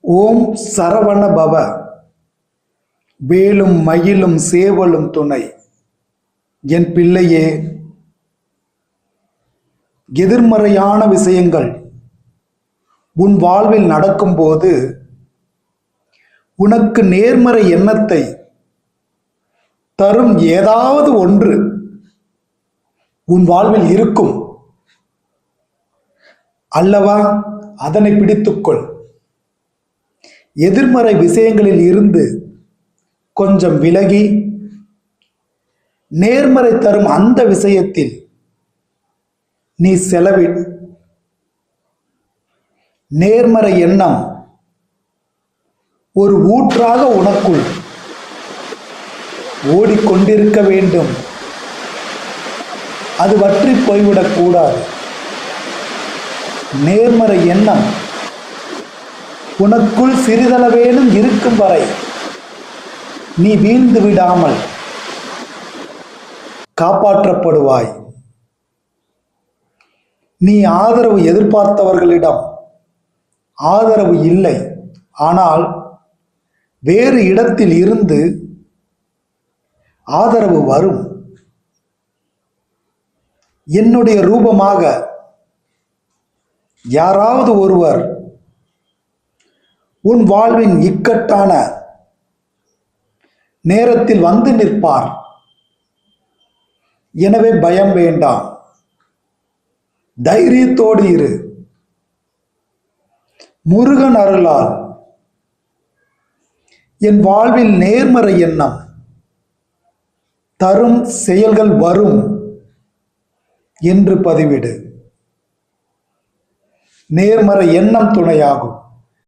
ஓம் சரவண பவ. வேலும் மயிலும் சேவலும் துணை. என் பிள்ளையே எதிர்மறையான விஷயங்கள் உன் வாழ்வில் நடக்கும்போது உனக்கு நேர்மறை எண்ணத்தை தரும் ஏதாவது ஒன்று உன் வாழ்வில் இருக்கும். அல்லவா? அதனை பிடித்துக்கொள். எதிர்மறை விஷயங்களில் இருந்து கொஞ்சம் விலகி நேர்மறை தரும் அந்த விஷயத்தில் நீ செலவி நேர்மறை எண்ணம் ஒரு ஊற்றாக உனக்குள் ஓடிக்கொண்டிருக்க வேண்டும். அது வற்றி போய்விடக்கூடாது. நேர்மறை எண்ணம் உனக்குள் சிறிதளவேனும் இருக்கும் வரை நீ வீழ்ந்து விடாமல் காப்பாற்றப்படுவாய். நீ ஆதரவு எதிர்பார்த்தவர்களிடம் ஆதரவு இல்லை. ஆனால் வேறு இடத்தில் இருந்து ஆதரவு வரும். என்னுடைய ரூபமாக யாராவது ஒருவர் உன் வாழ்வின் இக்கட்டான நேரத்தில் வந்து நிற்பார். எனவே பயம் வேண்டாம். தைரியத்தோடு இரு. முருகன் அருளால் என் வாழ்வில் நேர்மறை எண்ணம் தரும் செயல்கள் வரும் என்று பதிவிடு. நேர்மறை எண்ணம் துணையாகும்.